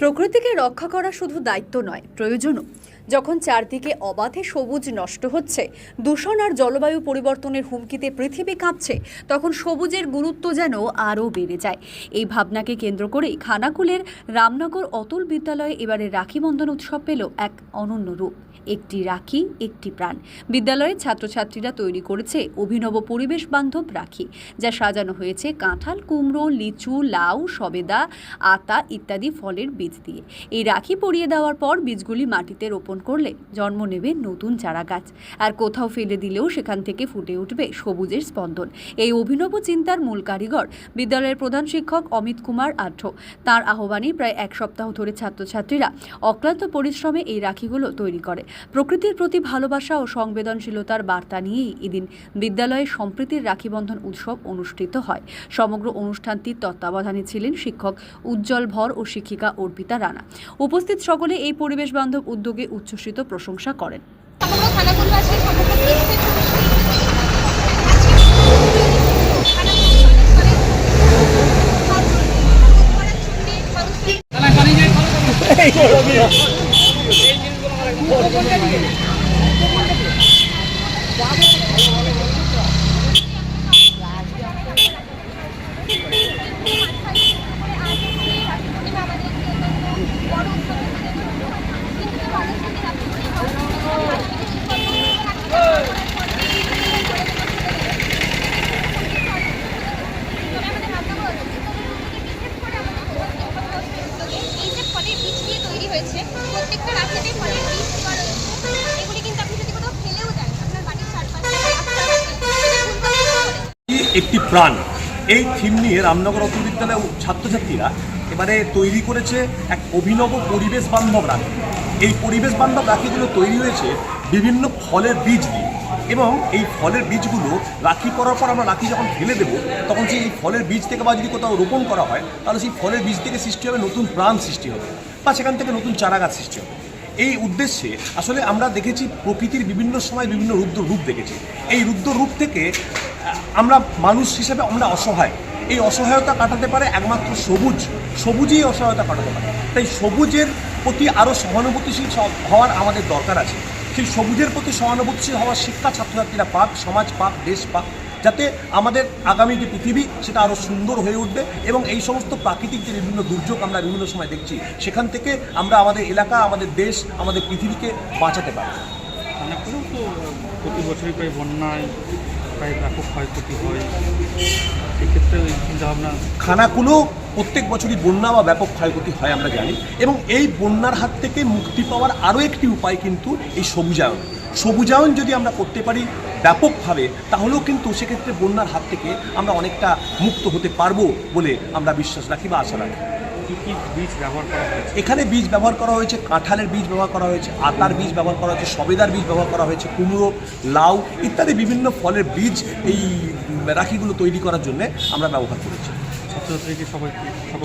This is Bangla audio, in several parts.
প্রকৃতিকে রক্ষা করা শুধু দায়িত্ব নয় প্রয়োজনও। যখন চারদিকে অবাধে সবুজ নষ্ট হচ্ছে, দূষণ আর জলবায়ু পরিবর্তনের হুমকিতে পৃথিবী কাঁপছে, তখন সবুজের গুরুত্ব যেন আরও বেড়ে যায়। এই ভাবনাকে কেন্দ্র করেই খানাকুলের রামনগর অতুল বিদ্যালয়ে এবারে রাখি বন্ধন উৎসব পেল এক অনন্য রূপ। একটি রাখি, একটি প্রাণ। বিদ্যালয়ের ছাত্রছাত্রীরা তৈরি করেছে অভিনব পরিবেশ বান্ধব রাখি, যা সাজানো হয়েছে কাঁঠাল, কুমড়ো, লিচু, লাউ, সবেদা, আতা ইত্যাদি ফলের বীজ দিয়ে। এই রাখি পরিয়ে দেওয়ার পর বীজগুলি মাটিতে রোপণ করলে জন্ম নেবে নতুন চারা গাছ আর কোথাও ফেলে দিলেও সেখান থেকে ফুটে উঠবে সবুজের স্পন্দন। এই অভিনব চিন্তার মূল কারিগর বিদ্যালয়ের প্রধান শিক্ষক অমিত কুমার আঢ্য তার আহ্বানে প্রায় এক সপ্তাহ ধরে ছাত্রছাত্রীরা অক্লান্ত পরিশ্রমে এই রাখিগুলো তৈরি করে। প্রকৃতির প্রতি ভালোবাসা ও সংবেদনশীলতার বার্তা নিয়েই এদিন বিদ্যালয়ে সম্প্রীতির রাখিবন্ধন উৎসব অনুষ্ঠিত হয়। সমগ্র অনুষ্ঠানটির তত্ত্বাবধানে ছিলেন শিক্ষক উজ্জ্বল ভর ও শিক্ষিকা অর্পিতা রানা। উপস্থিত সকলে এই পরিবেশ বান্ধব উদ্যোগে উচ্ছ্বসিত প্রশংসা করেন। এই হয়েছে প্রত্যেকটা রাস্তাতে ফলের বীজ দেওয়া রয়েছে এগুলি কিন্তু আপনি যদি কোথাও ফেলেও দেন, আপনার বাড়ির চারপাশে একটি প্রাণ। এই থিম নিয়ে রামনগর উচ্চ বিদ্যালয়ের ছাত্রছাত্রীরা এবারে তৈরি করেছে এক অভিনব পরিবেশ বান্ধব রাখি। এই পরিবেশ বান্ধব রাখিগুলো তৈরি হয়েছে বিভিন্ন ফলের বীজ দিয়ে এবং এই ফলের বীজগুলো রাখি করার পর আমরা রাখি যখন ফেলে দেবো, তখন সেই ফলের বীজ থেকে বা যদি কোথাও রোপণ করা হয়, তাহলে সেই ফলের বীজ থেকে সৃষ্টি হবে নতুন প্রাণ সৃষ্টি হবে। বা সেখান থেকে নতুন চারা গাছ সৃষ্টি হবে এই উদ্দেশ্যে আসলে আমরা দেখেছি প্রকৃতির বিভিন্ন সময় বিভিন্ন রুদ্র রূপ দেখেছি। এই রুদ্র রূপ থেকে আমরা মানুষ হিসেবে আমরা অসহায়। এই অসহায়তা কাটাতে পারে একমাত্র সবুজ। সবুজেই অসহায়তা কাটাতে পারে। তাই সবুজের প্রতি আরও সহানুভূতিশীল হওয়ার আমাদের দরকার আছে। সেই সবুজের প্রতি সহানুভূতিশীল হওয়ার শিক্ষা ছাত্রছাত্রীরা পাক, সমাজ পাক, দেশ পাক যাতে আমাদের আগামী যে পৃথিবী সেটা আরও সুন্দর হয়ে উঠবে এবং এই সমস্ত প্রাকৃতিক যে বিভিন্ন দুর্যোগ আমরা বিভিন্ন সময় দেখছি সেখান থেকে আমরা আমাদের এলাকা আমাদের দেশ আমাদের পৃথিবীকে বাঁচাতে পারি প্রতি বছরই প্রায় বন্যায় প্রায় ব্যাপক ক্ষয়ক্ষতি হয়। সেক্ষেত্রে ওই চিন্তাভাবনা খানাকুলো প্রত্যেক বছরই বন্যা বা ব্যাপক ক্ষয়ক্ষতি হয় আমরা জানি। এবং এই বন্যার হাত থেকে মুক্তি পাওয়ার আরও একটি উপায় কিন্তু এই সবুজায়ন। সবুজায়ন যদি আমরা করতে পারি ব্যাপকভাবে তাহলেও কিন্তু সেক্ষেত্রে বন্যার হাত থেকে আমরা অনেকটা মুক্ত হতে পারব বলে আমরা বিশ্বাস রাখি বা আশা রাখি। কী কী বীজ ব্যবহার করা হয়েছে? এখানে বীজ ব্যবহার করা হয়েছে কাঁঠালের বীজ ব্যবহার করা হয়েছে আতার বীজ ব্যবহার করা হয়েছে সবেদার বীজ ব্যবহার করা হয়েছে কুমড়ো লাউ ইত্যাদি বিভিন্ন ফলের বীজ এই রাখিগুলো তৈরি করার জন্য আমরা ব্যবহার করেছি।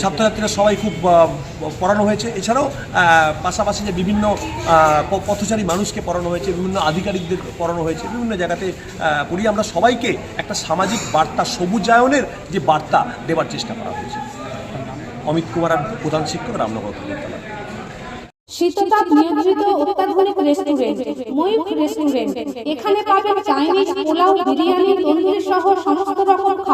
ছাত্রছাত্রীরা সবাই খুব পড়ানো হয়েছে। এছাড়াও আহ, পাশাপাশি যে বিভিন্ন পথচারী মানুষকে পড়ানো হয়েছে বিভিন্ন আধিকারিকদের পড়ানো হয়েছে বিভিন্ন জায়গাতে পড়িয়ে আমরা সবাইকে একটা সামাজিক বার্তা সবুজায়নের যে বার্তা দেওয়ার চেষ্টা করা হয়েছে। অমিত কুমার প্রধান শিক্ষক রামনগর বিদ্যালয়। শীততাপ নিয়ন্ত্রিত অত্যাধুনিক রেস্টুরেন্ট ময়ূখ রেস্টুরেন্ট। এখানে পাবেন চাইনিজ পোলাও বিরিয়ানি তন্দুরি সহ সমস্ত